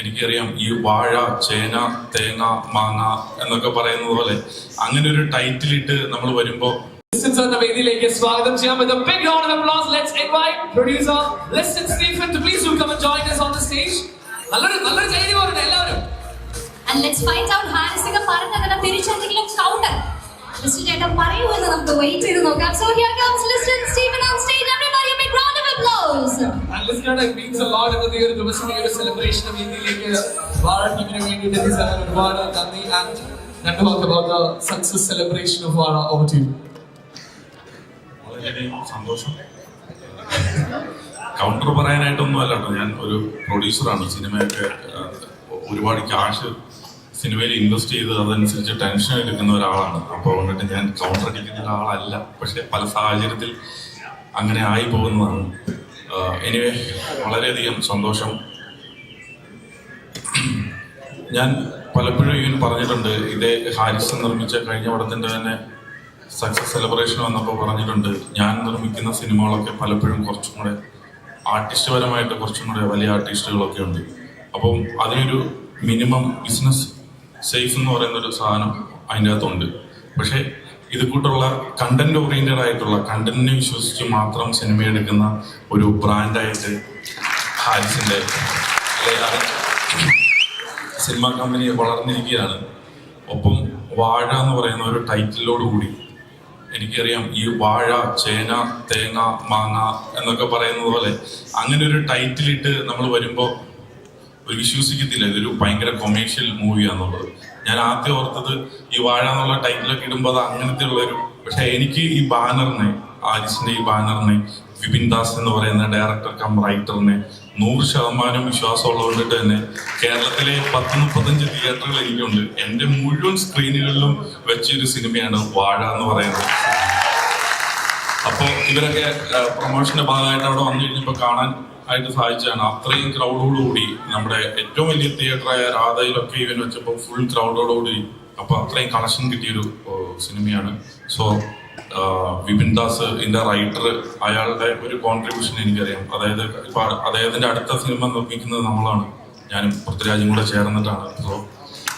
എനിക്കറിയാം ഈ വാഴ ചേന തേങ്ങ മാങ്ങ എന്നൊക്കെ പറയുന്നത് പോലെ അങ്ങനെ ഒരു ടൈറ്റിൽ ഇട്ട് നമ്മൾ വരുമ്പോ വേദിയിലേക്ക് സ്വാഗതം ചെയ്യാം with a big round of applause. Let's invite producer Listin Stephen to please do come and join us on the stage. നല്ലൊരു നല്ലൊരു കൈ പറഞ്ഞു എല്ലാവരും. And let's find out ഹാരിസിക പറഞ്ഞതിന് തിരിച്ചെന്തെങ്കിലും കൗണ്ടർ ലിസ്റ്റൻ ചേട്ടൻ പറയൂ എന്ന് നമുക്ക് വെയിറ്റ് ചെയ്ത് നോക്കാം. So here comes Listin Stephen on stage everybody A lot എന്നത് ഈ ഒരു ദിവസം ഈ ഒരു സെലിബ്രേഷൻ വേദിയിലേക്ക് വാഴ ടീമിന് വേണ്ടിയിട്ട് എത്തിച്ചേരാൻ ഒരുപാട് നന്ദി ആൻഡ് രണ്ട് വാക്ക് the success celebration of വാഴ to you. വളരെയധികം സന്തോഷം. കൗണ്ടർ പറയാനായിട്ടൊന്നും അല്ല ഞാൻ ഒരു പ്രൊഡ്യൂസറാണ് സിനിമയൊക്കെ ഒരുപാട് ക്യാഷ് സിനിമയിൽ ഇൻവെസ്റ്റ് ചെയ്ത് അതനുസരിച്ച് ടെൻഷൻ എടുക്കുന്ന ഒരാളാണ്. അപ്പോൾ അതുകൊണ്ട് ഞാൻ കൗണ്ടർ അടിക്കുന്ന ഒരാളല്ല. പക്ഷെ പല സാഹചര്യത്തിൽ അങ്ങനെ ആയി പോകുന്നതാണ്. എനിവേ വളരെയധികം സന്തോഷം. ഞാൻ പലപ്പോഴും ഇവൻ പറഞ്ഞിട്ടുണ്ട് ഇതേ ഹാരിസൺ നിർമ്മിച്ച കഴിഞ്ഞ പടത്തിന്റെ തന്നെ സക്സസ് സെലിബ്രേഷൻ വന്നപ്പോൾ പറഞ്ഞിട്ടുണ്ട് ഞാൻ നിർമ്മിക്കുന്ന സിനിമകളൊക്കെ പലപ്പോഴും കുറച്ചും കൂടെ ആർട്ടിസ്റ്റ് പരമായിട്ട് കുറച്ചും കൂടെ വലിയ ആർട്ടിസ്റ്റുകളൊക്കെ ഉണ്ട്. അപ്പം അതിനൊരു മിനിമം ബിസിനസ് സേഫ് എന്ന് പറയുന്ന ഒരു സാധനം അതിന്റെ അകത്തുണ്ട്. പക്ഷേ ഇത് കൂട്ടുള്ള കണ്ടന്റ് ഓറിയന്റഡ് ആയിട്ടുള്ള കണ്ടന്റിനെ വിശ്വസിച്ച് മാത്രം സിനിമ എടുക്കുന്ന ഒരു ബ്രാൻഡായിട്ട് ഹാരിസിന്റെ സിനിമ കമ്പനി വളർന്നിരിക്കുകയാണ്. ഒപ്പം വാഴ എന്ന് പറയുന്ന ഒരു ടൈറ്റിലോട് കൂടി എനിക്കറിയാം ഈ വാഴ ചേന തേങ്ങ മാങ്ങ എന്നൊക്കെ പറയുന്നത് പോലെ അങ്ങനെ ഒരു ടൈറ്റിലിട്ട് നമ്മൾ വരുമ്പോൾ ഒരു വിശ്വസിക്കത്തില്ല ഇതൊരു ഭയങ്കര കൊമേഴ്ഷ്യൽ മൂവിയാന്നുള്ളത് ഞാൻ ആദ്യം ഓർത്തത് ഈ വാഴ എന്നുള്ള ടൈറ്റിലൊക്കെ ഇടുമ്പോൾ അത് അങ്ങനത്തെ ഉള്ളൊരു പക്ഷെ എനിക്ക് ഈ ബാനറിനെ ആരിസിന്റെ ഈ ബാനറിനെ വിപിൻ ദാസ് എന്ന് പറയുന്ന ഡയറക്ടർ കം റൈറ്ററിനെ നൂറ് ശതമാനം വിശ്വാസമുള്ളതുകൊണ്ട് തന്നെ കേരളത്തിലെ പത്ത് മുപ്പത്തഞ്ച് തിയേറ്ററുകൾ എനിക്കുണ്ട്. എന്റെ മുഴുവൻ സ്ക്രീനുകളിലും വെച്ചൊരു സിനിമയാണ് വാഴ എന്ന് പറയുന്നത്. അപ്പോൾ ഇവരൊക്കെ പ്രൊമോഷന്റെ ഭാഗമായിട്ട് അവിടെ വന്നു കഴിഞ്ഞപ്പോൾ കാണാൻ ആയിട്ട് സാധിച്ചാണ് അത്രയും ക്രൗഡോടുകൂടി നമ്മുടെ ഏറ്റവും വലിയ തിയേറ്ററായ രാധയിലൊക്കെ ഇവൻ വെച്ചപ്പോൾ ഫുൾ ക്രൗഡോടുകൂടി അപ്പൊ അത്രയും കണക്ഷൻ കിട്ടിയൊരു സിനിമയാണ്. സോ വിപിൻ ദാസ് ഇതിന്റെ റൈറ്റർ അയാളുടെ ഒരു കോൺട്രിബ്യൂഷൻ എനിക്കറിയാം. അതായത് ഇപ്പൊ അദ്ദേഹത്തിന്റെ അടുത്ത സിനിമ നിർമ്മിക്കുന്നത് നമ്മളാണ്. ഞാനും പൃഥ്വിരാജും കൂടെ ചേർന്നിട്ടാണ്. സോ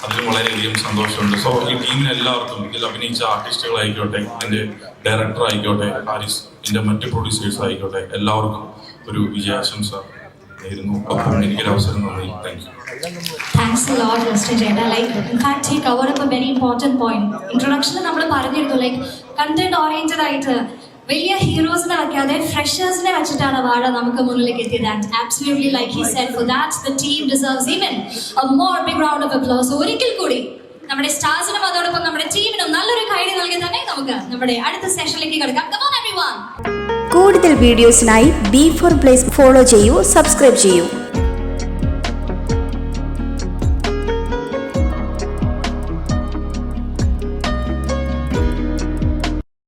അതിലും വളരെയധികം സന്തോഷമുണ്ട്. സോ ഈ ടീമിന് എല്ലാവർക്കും ഇതിൽ അഭിനയിച്ച ആർട്ടിസ്റ്റുകളായിക്കോട്ടെ എന്റെ ഡയറക്ടർ ആയിക്കോട്ടെ ഹാരിസ് എന്റെ മറ്റ് പ്രൊഡ്യൂസേഴ്സ് ആയിക്കോട്ടെ എല്ലാവർക്കും ഒരു വിജയാശംസ നേരുന്നു. ഒപ്പം എനിക്കൊരു അവസരം നന്ദി thank you thanks lot Listin ചേട്ടാ like in fact he cover up a very important point ഇൻട്രൊഡക്ഷനിൽ നമ്മൾ പറഞ്ഞിരുന്നു ലൈക്ക് കണ്ടന്റ് ഓറിയന്റഡ് ആയിട്ട് വലിയ ഹീറോസിനെ വെക്കാതെ ഫ്രഷേഴ്സിനെ വെച്ചിട്ടാണ് വാഴ നമുക്ക് മുന്നിലേക്ക് എത്തിയത്. And absolutely like he said for the team deserves even a more big round of applause ഒരിക്കൽ കൂടി നമ്മുടെ സ്റ്റാർസിനും അതോടൊപ്പം നമ്മുടെ ടീമിനും നല്ലൊരു കൈഡി നൽകി തന്നെ നമുക്ക് നമ്മുടെ അടുത്ത സെഷനിലേക്ക് കിടക്കാം. Come on everyone. കൂടുതൽ വീഡിയോസിനായി ബി ഫോർ പ്ലേസ് ഫോളോ ചെയ്യൂ സബ്സ്ക്രൈബ് ചെയ്യൂ.